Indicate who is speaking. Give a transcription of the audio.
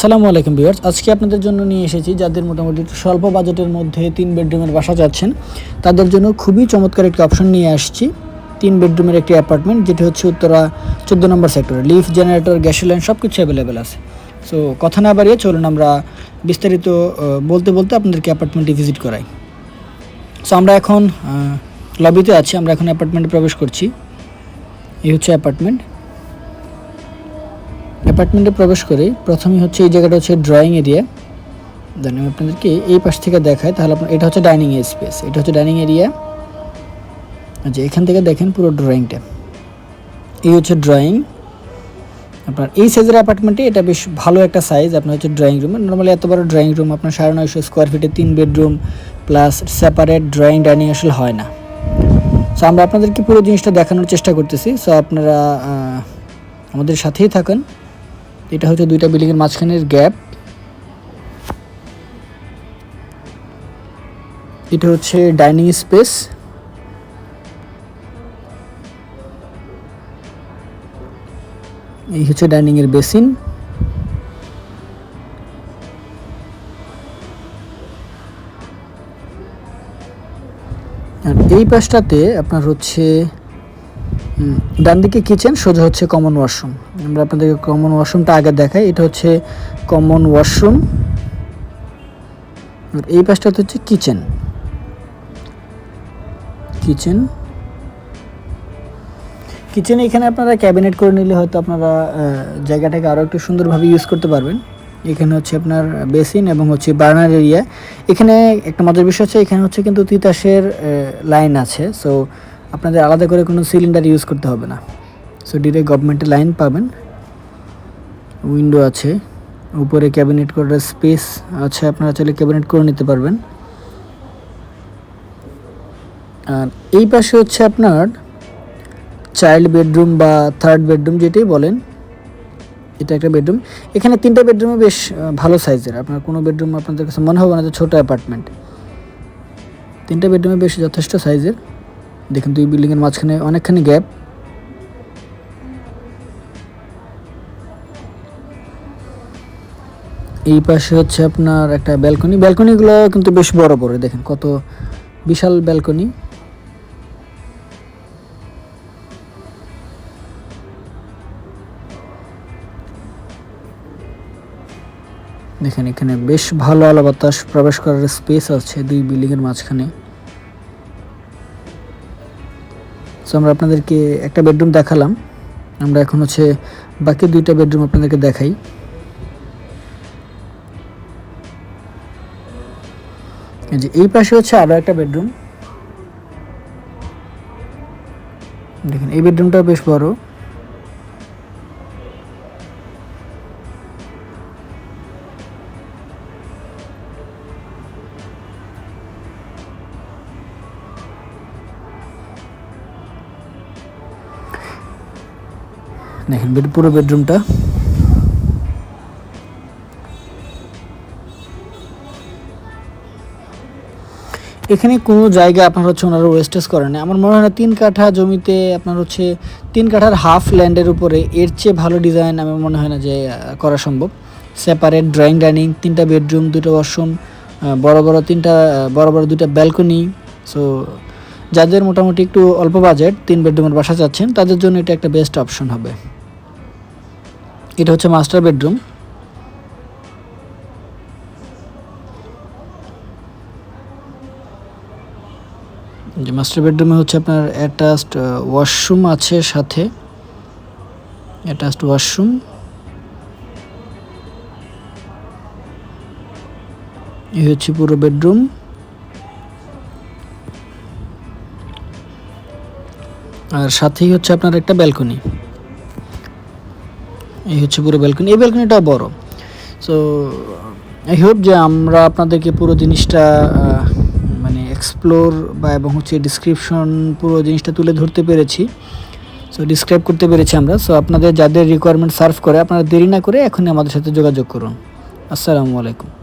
Speaker 1: আসসালামু আলাইকুম ভিউয়ার্স। আজকে আপনাদের জন্য নিয়ে এসেছি, যাদের মোটামুটি একটু স্বল্প বাজেটের মধ্যে তিন বেডরুমের বাসা যাচ্ছেন, তাদের জন্য খুবই চমৎকার একটি অপশন নিয়ে আসছি। তিন বেডরুমের একটি অ্যাপার্টমেন্ট যেটি হচ্ছে উত্তরা চোদ্দ নম্বর সেক্টরে লিফ জেনারেটর গ্যাস লাইন সব কিছু অ্যাভেলেবেল আছে। সো কথা না বাড়িয়ে চলুন আমরা বিস্তারিত বলতে বলতে আপনাদেরকে অ্যাপার্টমেন্টটি ভিজিট করাই। সো আমরা এখন লবিতে আছি, আমরা এখন অ্যাপার্টমেন্টে প্রবেশ করছি। এই হচ্ছে অ্যাপার্টমেন্ট অ্যাপার্টমেন্টে প্রবেশ করে। প্রথমেই হচ্ছে এই জায়গাটা হচ্ছে ড্রয়িং এরিয়া দেন আমি আপনাদেরকে এই পাশ থেকে দেখাই, তাহলে আপনার এটা হচ্ছে ডাইনিং স্পেস এটা হচ্ছে ডাইনিং এরিয়া আচ্ছা এখান থেকে দেখেন পুরো ড্রয়িংটা এই হচ্ছে ড্রয়িং আপনার এই সাইজের অ্যাপার্টমেন্টে এটা বেশ ভালো একটা সাইজ আপনার হচ্ছে ড্রয়িং রুম নর্মালি এত বড় ড্রয়িং রুম আপনার সাড়ে নয়শো স্কোয়ার ফিটে তিন bedroom plus separate drawing dining আসলে হয় না। সো আমরা আপনাদেরকে পুরো জিনিসটা দেখানোর চেষ্টা করতেছি। সো আপনারা আমাদের সাথেই থাকেন। এটা হচ্ছে দুইটা বিল্ডিংয়ের মাঝখানের গ্যাপ। এটা হচ্ছে ডাইনিং স্পেস। এই হচ্ছে ডাইনিং এর বেসিন। আর এই পাশটাতে আপনার হচ্ছে ডান দিকে কিচেন, সোজা হচ্ছে কমন ওয়াশরুম আমরা আপনাদেরকে কমন ওয়াশরুমটা আগে দেখাই। এটা হচ্ছে কমন ওয়াশরুম আর এই পাশটাতে হচ্ছে কিচেন কিচেন কিচেনে এখানে আপনারা ক্যাবিনেট করে নিলে হয়তো আপনারা জায়গাটাকে আরও একটু সুন্দরভাবে ইউজ করতে পারবেন। এখানে হচ্ছে আপনার বেসিন এবং হচ্ছে বার্নার এরিয়া এখানে একটা মজার বিষয় হচ্ছে, এখানে হচ্ছে কিন্তু তিতাসের লাইন আছে। সো আপনাদের আলাদা করে কোনো সিলিন্ডার ইউজ করতে হবে না। সো ডিরেক্ট গভর্নমেন্টের লাইন পাবেন। উইন্ডো আছে। উপরে ক্যাবিনেট করার স্পেস আছে। আপনারা চাইলে ক্যাবিনেট করে নিতে পারবেন। আর এই পাশে হচ্ছে আপনার চাইল্ড বেডরুম বা থার্ড বেডরুম যেটাই বলেন, এটা একটা বেডরুম এখানে তিনটা বেডরুমে বেশ ভালো সাইজের আপনার কোনো বেডরুম আপনাদের কাছে মনে হবে না যে ছোটো অ্যাপার্টমেন্ট তিনটা বেডরুমে বেশ যথেষ্ট সাইজের দেখেন দুই বিল্ডিংয়ের মাঝখানে অনেকখানি গ্যাপ। এই পাশে হচ্ছে আপনার একটা ব্যালকনি। ব্যালকনিগুলো কিন্তু বেশ বড় বড়, দেখেন কত বিশাল ব্যালকনি। দেখেন এখানে বেশ ভালো আলো বাতাস প্রবেশ করার স্পেস আছে দুই বিল্ডিংয়ের মাঝখানে। সো আমরা আপনাদেরকে একটা বেডরুম দেখালাম। আমরা এখন হচ্ছে বাকি দুইটা বেডরুম আপনাদেরকে দেখাই। যে, এই পাশে হচ্ছে আরও একটা বেডরুম দেখেন, এই বেডরুমটা বেশ বড়। দেখেন পুরো বেডরুমটা। এখানে কোনো জায়গা আপনার হচ্ছে ওনারা ওয়েস্টেজ করেন না। আমার মনে হয় না তিন কাঠা জমিতে আপনার হচ্ছে তিন কাঠার হাফ ল্যান্ডের উপরে এর চেয়ে ভালো ডিজাইন আমার মনে হয় না যে করা সম্ভব। সেপারেট ড্রয়িং ডাইনিং তিনটা বেডরুম দুটো ওয়াশরুম বড় বড় তিনটা বড় বড় দুটো ব্যালকনি সো যাদের মোটামুটি একটু অল্প বাজেট তিন বেডরুমের বাসা চাচ্ছেন তাদের জন্য এটা একটা বেস্ট অপশন হবে। এটা হচ্ছে মাস্টার বেডরুম যে মাস্টার বেডরুমে হচ্ছে আপনার অ্যাটাচড ওয়াশরুম আছে সাথে। অ্যাটাচড ওয়াশরুম এই হচ্ছে পুরো বেডরুম আর সাথেই হচ্ছে আপনার একটা ব্যালকনি এই হচ্ছে পুরো ব্যালকনি এই ব্যালকনিটা বড়। সো আই হোপ যে আমরা আপনাদেরকে পুরো জিনিসটা মানে এক্সপ্লোর বা এবং হচ্ছে ডিসক্রিপশন পুরো জিনিসটা তুলে ধরতে পেরেছি। সো ডিসক্রাইব করতে পেরেছি আমরা। সো আপনাদের যাদের রিকোয়ারমেন্ট সার্ভ করে, আপনারা দেরি না করে এখনই আমাদের সাথে যোগাযোগ করুন। আসসালামু আলাইকুম।